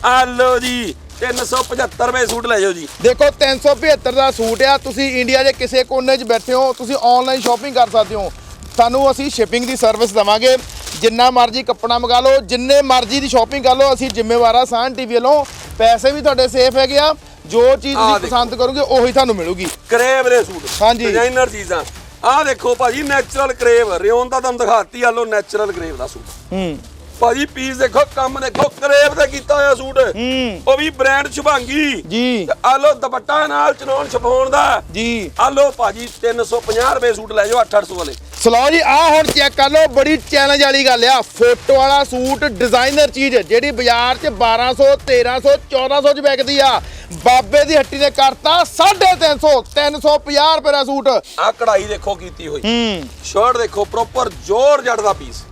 ਆ ਲਓ ਜੀ 375 ਰੁਪਏ ਸੂਟ ਲੈ ਜਾਓ ਜੀ। ਦੇਖੋ 375 ਦਾ ਸੂਟ ਆ। ਤੁਸੀਂ ਇੰਡੀਆ ਦੇ ਕਿਸੇ ਕੋਨੇ 'ਚ ਬੈਠੇ ਹੋ ਤੁਸੀਂ ਆਨਲਾਈਨ ਸ਼ਾਪਿੰਗ ਕਰ ਸਕਦੇ ਹੋ। ਤੁਹਾਨੂੰ ਅਸੀਂ ਸ਼ਿਪਿੰਗ ਦੀ ਸਰਵਿਸ ਦਵਾਂਗੇ। ਜਿੰਨਾ ਮਰਜ਼ੀ ਕੱਪੜਾ ਮੰਗਾ ਲਓ ਜਿੰਨੇ ਮਰਜ਼ੀ ਦੀ ਸ਼ਾਪਿੰਗ ਕਰ ਲਓ ਅਸੀਂ ਜ਼ਿੰਮੇਵਾਰ ਆ। ਸਾਨ ਟੀਵੀ ਵੱਲੋਂ ਪੈਸੇ ਵੀ ਤੁਹਾਡੇ ਸੇਫ ਹੈਗੇ ਆ। ਜੋ ਚੀਜ਼ ਆਹ ਤੁਸੀਂ ਦੇਖੋ। ਪਸੰਦ ਕਰੋਗੇ ਉਹੀ ਤੁਹਾਨੂੰ ਮਿਲੂਗੀ। ਕਰੇਵ ਦੇ ਸੂਟ ਹਾਂਜੀ। ਡਿਜ਼ਾਈਨਰ ਚੀਜ਼ਾਂ। ਆਹ ਦੇਖੋ ਭਾਜੀ ਨੈਚੁਰਲ ਕਰੇਵ। ਰਿਓਨ ਦਾ ਤੁਹਾਨੂੰ ਦਿਖਾਤੀ ਆ ਲੋ ਨੈਚੁਰਲ ਕਰੇਵ ਦਾ ਸੂਟ। ਹੂੰ। ਭਾਜੀ ਪੀਸ ਦੇਖੋ ਕੰਮ ਦੇਖੋ ਕਰੇਵ ਦਾ ਕੀਤਾ ਹੋਇਆ ਸੂਟ। ਹੂੰ। ਉਹ ਵੀ ਬ੍ਰਾਂਡ ਸ਼ੁਭਾਂਗੀ। ਜੀ। ਤੇ ਆ ਲੋ ਦੁਪੱਟਾ ਨਾਲ ਚਨੌਨ ਛਪਾਉਣ ਦਾ। ਜੀ। ਆ ਲੋ ਭਾਜੀ 350 ਰੁਪਏ ਸੂਟ ਲੈ ਜਾਓ 800 ਵਾਲੇ। ਸਲੋ ਜੀ ਆ ਹੁਣ ਚੈੱਕ ਕਰ ਲਓ ਬੜੀ ਚੈਲੰਜ ਵਾਲੀ ਗੱਲ ਆ। ਫੋਟੋ ਵਾਲਾ ਸੂਟ ਡਿਜ਼ਾਈਨਰ ਚੀਜ਼ ਜਿਹੜੀ ਬਾਜ਼ਾਰ 'ਚ 1200 1300 1400 'ਚ ਵਿਕਦੀ ਆ। ਬਾਬੇ ਦੀ ਹੱਟੀ ਨੇ ਕਰਤਾ 350 350 ਰੁਪਏ ਦਾ ਸੂਟ। ਆ ਕਢਾਈ ਦੇਖੋ ਕੀਤੀ ਹੋਈ। ਹੂੰ। ਸ਼ਰਟ ਦੇਖੋ ਪ੍ਰੋਪਰ ਜੋਰ ਜੱਟ ਦਾ ਪੀਸ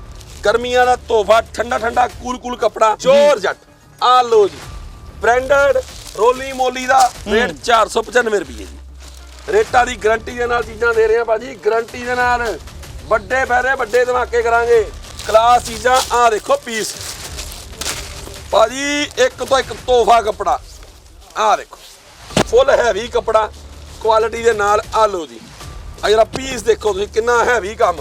ਗਰਮੀਆਂ ਦਾ ਤੋਹਫਾ ਠੰਡਾ ਠੰਡਾ ਕੂਲ ਕੂਲ ਕਪੜਾ ਜੋਰ ਜੱਟ। ਆ ਲੋ ਜੀ ਬ੍ਰਾਂਡਡ ਰੋਲੀ ਮੋਲੀ ਦਾ ਰੇਟ 495 ਰੁਪਏ ਜੀ। ਰੇਟਾਂ ਦੀ ਗਾਰੰਟੀ ਦੇ ਨਾਲ ਚੀਜ਼ਾਂ ਦੇ ਰਹੇ ਆ ਭਾਜੀ ਗਾਰੰਟੀ ਦੇ ਨਾਲ। ਵੱਡੇ ਫੈਰੇ ਵੱਡੇ ਧਮਾਕੇ ਕਰਾਂਗੇ। ਕਲਾਸ ਚੀਜ਼ਾਂ ਆ ਦੇਖੋ ਪੀਸ ਭਾਜੀ ਇੱਕ ਤੋਂ ਇੱਕ ਤੋਹਫਾ ਕੱਪੜਾ। ਆ ਦੇਖੋ ਫੁੱਲ ਹੈਵੀ ਕੱਪੜਾ ਕੁਆਲਿਟੀ ਦੇ ਨਾਲ ਆ ਜੀ ਆ ਜਿਹੜਾ ਪੀਸ ਦੇਖੋ ਤੁਸੀਂ ਕਿੰਨਾ ਹੈਵੀ ਕੰਮ।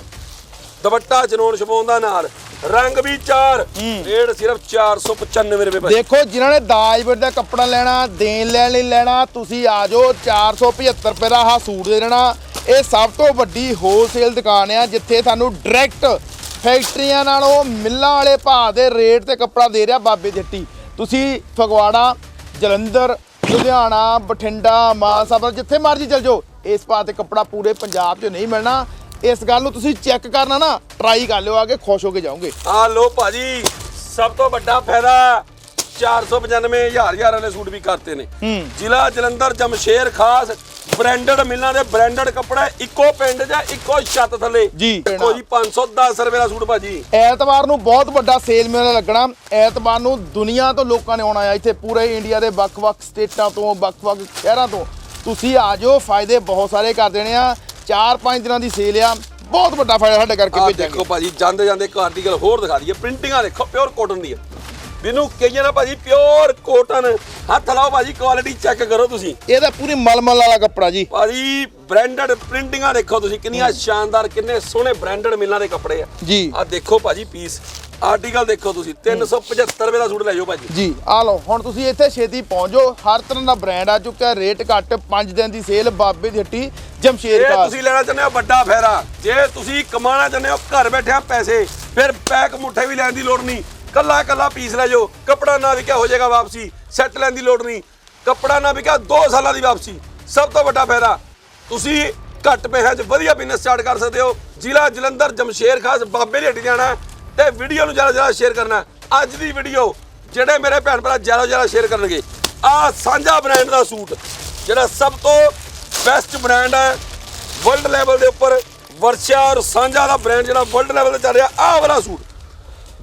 ਦੁਪੱਟਾ ਚਨੋਣ ਛਪਾਉਣ ਦਾ ਨਾਲ ਰੰਗ ਵੀ ਚਾਰ ਰੇਟ ਸਿਰਫ 495 ਰੁਪਏ ਭਾਜੀ। ਦੇਖੋ ਜਿਨ੍ਹਾਂ ਨੇ ਦਾਜ ਬੇਟ ਦਾ ਕੱਪੜਾ ਲੈਣਾ ਦੇਣ ਲੈਣ ਲਈ ਲੈਣਾ ਤੁਸੀਂ ਆ ਜਾਓ 475 ਰੁਪਏ ਦਾ ਆਹ ਸੂਟ ਦੇ ਦੇਣਾ। ਇਹ ਸਭ ਤੋਂ ਵੱਡੀ ਹੋਲਸੇਲ ਦੁਕਾਨ ਆ ਜਿੱਥੇ ਤੁਹਾਨੂੰ ਡਾਇਰੈਕਟ ਫੈਕਟਰੀਆਂ ਨਾਲੋਂ ਮਿੱਲਾਂ ਵਾਲੇ ਭਾਅ ਦੇ ਰੇਟ ਤੇ ਕੱਪੜਾ ਦੇ ਰਿਹਾ ਬਾਬੇ ਹੱਟੀ ਤੁਸੀਂ ਫਗਵਾੜਾ ਜਲੰਧਰ ਲੁਧਿਆਣਾ ਬਠਿੰਡਾ ਮਾਨਸਾ ਜਿੱਥੇ ਮਰਜ਼ੀ ਚਲ ਜਾਓ ਇਸ ਭਾਅ ਤੇ ਕੱਪੜਾ ਪੂਰੇ ਪੰਜਾਬ 'ਚ ਨਹੀਂ ਮਿਲਣਾ। ਇਸ ਗੱਲ ਨੂੰ ਤੁਸੀਂ ਚੈੱਕ ਕਰਨਾ ਨਾ ਟਰਾਈ ਕਰ ਲਿਓ ਆ ਕੇ ਖੁਸ਼ ਹੋ ਕੇ ਜਾਓਗੇ। ਆ ਲੋ ਭਾਜੀ ਸਭ ਤੋਂ ਵੱਡਾ ਫਾਇਦਾ 495 ਹਜ਼ਾਰ ਹਜ਼ਾਰ ਵਾਲੇ ਸੂਟ ਵੀ ਕਰਤੇ ਨੇ। ਜ਼ਿਲ੍ਹਾ ਜਲੰਧਰ ਜਮਸ਼ੇਰ ਖਾਸ ਬ੍ਰਾਂਡਡ ਮਿਲਾਂ ਦੇ ਬ੍ਰਾਂਡਡ ਕੱਪੜਾ ਇੱਕੋ ਪਿੰਡ ਜਾਂ ਇੱਕੋ ਛੱਤ ਥੱਲੇ। ਜੀ। ਜੀ 510 ਰੁਪਏ ਦਾ ਸੂਟ ਭਾਜੀ। ਐਤਵਾਰ ਨੂੰ ਬਹੁਤ ਵੱਡਾ ਸੇਲ ਮੇਲਾ ਲੱਗਣਾ। ਐਤਵਾਰ ਨੂੰ ਦੁਨੀਆ ਤੋਂ ਲੋਕਾਂ ਨੇ ਆਉਣਾ ਆ ਇੱਥੇ ਪੂਰੇ ਇੰਡੀਆ ਦੇ ਵੱਖ-ਵੱਖ ਸਟੇਟਾਂ ਤੋਂ ਵੱਖ-ਵੱਖ ਸ਼ਹਿਰਾਂ ਤੋਂ। ਤੁਸੀਂ ਆ ਜਾਓ ਫਾਇਦੇ ਬਹੁਤ ਸਾਰੇ ਕਰ ਦੇਣੇ ਆ। 4-5 ਦਿਨਾਂ ਦੀ ਸੇਲ ਆ। ਬਹੁਤ ਵੱਡਾ ਫਾਇਦਾ ਸਾਡੇ ਕਰਕੇ ਭੇਜਾਂਗੇ। ਦੇਖੋ ਭਾਜੀ ਜਾਂਦੇ ਜਾਂਦੇ ਇੱਕ ਆਰਟੀਕਲ ਹੋਰ ਦਿਖਾ ਦਈਏ। ਪ੍ਰਿੰਟਿੰਗਾਂ ਦੇਖੋ ਪਿਓਰ ਕੋਟਨ ਦੀ ਹੈ ਮੈਨੂੰ ਕਹੀਏ ਨਾ ਭਾਜੀ ਪਿਓਰ ਕੋਟਨ ਹੱਥ ਲਾਓ ਭਾਜੀ ਕੁਆਲਿਟੀ ਚੈੱਕ ਕਰੋ ਤੁਸੀਂ। ਇਹਦਾ ਪੂਰੀ ਮਲਮਲ ਵਾਲਾ ਕੱਪੜਾ ਜੀ। ਭਾਜੀ ਬ੍ਰਾਂਡਡ ਪ੍ਰਿੰਟਿੰਗਾਂ ਦੇਖੋ ਤੁਸੀਂ ਕਿੰਨੀਆਂ ਸ਼ਾਨਦਾਰ ਕਿੰਨੇ ਸੋਹਣੇ ਬ੍ਰਾਂਡਡ ਮਿਲਾਂ ਦੇ ਕੱਪੜੇ ਆ। ਜੀ। ਆ ਦੇਖੋ ਭਾਜੀ ਪੀਸ ਆਰਟੀਕਲ ਦੇਖੋ ਤੁਸੀਂ 375 ਰੁਪਏ ਦਾ ਸੂਟ ਲੈ ਜਾਓ ਭਾਜੀ। ਜੀ ਆ ਲਓ ਹੁਣ ਤੁਸੀਂ ਇੱਥੇ ਛੇਤੀ ਪਹੁੰਚ ਜਾਓ। ਹਰ ਤਰ੍ਹਾਂ ਦਾ ਬ੍ਰਾਂਡ ਆ ਚੁੱਕਾ ਰੇਟ ਘੱਟ 5 ਦਿਨ ਦੀ ਸੇਲ ਬਾਬੇ ਦੀ ਹੱਟੀ ਜਮਸ਼ੇਰ ਜੇ ਖਾਸ ਤੁਸੀਂ ਲੈਣਾ ਚਾਹੁੰਦੇ ਹੋ ਵੱਡਾ ਫੈਰਾ ਜੇ ਤੁਸੀਂ ਕਮਾਉਣਾ ਚਾਹੁੰਦੇ ਹੋ ਘਰ ਬੈਠਿਆਂ ਪੈਸੇ ਫਿਰ ਪੈਕ ਮੁੱਠੇ ਵੀ ਲੈਣ ਦੀ ਲੋੜ ਨਹੀਂ। ਕੱਲਾ ਕੱਲਾ ਪੀਸ ਲੈ ਜਾਓ। ਕੱਪੜਾ ਨਾ ਵਿਕਿਆ ਹੋ ਜਾਏਗਾ ਵਾਪਸੀ। ਸੈੱਟ ਲੈਣ ਦੀ ਲੋੜ ਨਹੀਂ। ਕੱਪੜਾ ਨਾ ਵਿਕਿਆ 2 ਸਾਲਾਂ ਦੀ ਵਾਪਸੀ। ਸਭ ਤੋਂ ਵੱਡਾ ਫਾਇਦਾ, ਤੁਸੀਂ ਘੱਟ ਪੈਸਿਆਂ 'ਚ ਵਧੀਆ ਬਿਜ਼ਨਸ ਸਟਾਰਟ ਕਰ ਸਕਦੇ ਹੋ। ਜ਼ਿਲ੍ਹਾ ਜਲੰਧਰ, ਜਮਸ਼ੇਰ ਖਾਸ ਬਾਬੇ ਦੀ ਹੱਟੀ ਜਾਣਾ ਹੈ ਤੇ ਵੀਡੀਓ ਨੂੰ ਜ਼ਿਆਦਾ ਜ਼ਿਆਦਾ ਸ਼ੇਅਰ ਕਰਨਾ ਅੱਜ ਦੀ ਵੀਡੀਓ ਜਿਹੜੇ ਮੇਰੇ ਭੈਣ ਭਰਾ ਜ਼ਿਆਦਾ ਜ਼ਿਆਦਾ ਸ਼ੇਅਰ ਕਰਨਗੇ। ਆ ਸਾਂਝਾ ਬ੍ਰਾਂਡ ਦਾ ਸੂਟ, ਜਿਹੜਾ ਸਭ ਤੋਂ ਬੈਸਟ ਬ੍ਰਾਂਡ ਹੈ। ਵਰਲਡ ਲੈਵਲ ਦੇ ਉੱਪਰ ਵਰਸ਼ਾ ਔਰ ਸਾਂਝਾ ਦਾ ਬ੍ਰਾਂਡ ਜਿਹੜਾ ਵਰਲਡ ਲੈਵਲ ਤੇ ਚੱਲ ਰਿਹਾ, ਆਹ ਵਾਲਾ ਸੂਟ।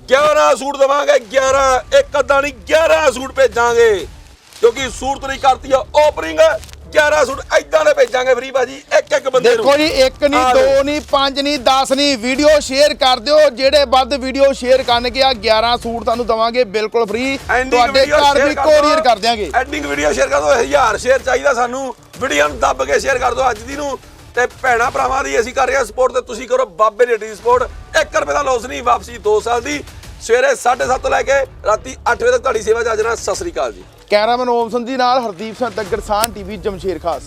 11 ਸੂਟ ਦਵਾਂਗੇ 11 ਇੱਕ ਅੱਧਾ ਨਹੀਂ 11 ਸੂਟ ਭੇਜਾਂਗੇ। ਕਿਉਂਕਿ ਸੂਰਤ ਨਹੀਂ ਕਰਤੀ ਆ ਓਪਨਿੰਗ 11 ਸੂਟ ਐਦਾਂ ਦੇ ਭੇਜਾਂਗੇ ਫਰੀ ਬਾਜੀ ਇੱਕ ਇੱਕ ਬੰਦੇ ਨੂੰ। ਦੇਖੋ ਜੀ ਇੱਕ ਨਹੀਂ ਦੋ। ਨਹੀਂ ਪੰਜ ਨਹੀਂ 10 ਨਹੀਂ ਵੀਡੀਓ ਸ਼ੇਅਰ ਕਰ ਦਿਓ ਜਿਹੜੇ ਵੱਧ ਵੀਡੀਓ ਸ਼ੇਅਰ ਕਰਨਗੇ ਆ 11 ਸੂਟ ਤੁਹਾਨੂੰ ਦਵਾਂਗੇ ਬਿਲਕੁਲ ਫ੍ਰੀ ਤੁਹਾਡੇ ਘਰ ਵੀ ਕਰ ਕੋਰੀਅਰ। ਕਰ ਦਿਆਂਗੇ। ਐਂਡਿੰਗ ਵੀਡੀਓ ਸ਼ੇਅਰ ਕਰ ਦਿਓ 1000 ਸ਼ੇਅਰ ਚਾਹੀਦਾ ਸਾਨੂੰ। ਵੀਡੀਓ ਨੂੰ ਦੱਬ ਕੇ ਸ਼ੇਅਰ ਕਰ ਦਿਓ ਅੱਜ ਦੀ ਨੂੰ। ਤੇ ਭੈਣਾ ਭਰਾਵਾਂ ਦੀ ਅਸੀਂ ਕਰ ਰਹੇ ਹਾਂ ਸਪੋਰਟ ਤੇ ਤੁਸੀਂ ਕਰੋ ਬਾਬੇ ਰੇਡੀ ਦੀ ਸਪੋਰਟ 1 ਰੁਪਏ ਦਾ ਲੋਸ ਨਹੀਂ, ਵਾਪਸੀ 2 ਸਾਲ ਦੀ। ਸਵੇਰੇ 7:30 ਤੋਂ ਲੈ ਕੇ ਰਾਤੀ 8 ਵਜੇ ਤੱਕ ਤੁਹਾਡੀ ਸੇਵਾ ਚ ਹਾਜ਼ਰ ਹਾਂ। ਸਤਿ ਸ੍ਰੀ ਅਕਾਲ ਜੀ। ਕੈਮਰਾਮੈਨ ਓਮ ਸੰਧੀ ਨਾਲ ਹਰਦੀਪ ਸਿੰਘ ਦੱਗੜ ਸਾਨ ਟੀਵੀ, ਜਮਸ਼ੇਰ ਖਾਸ।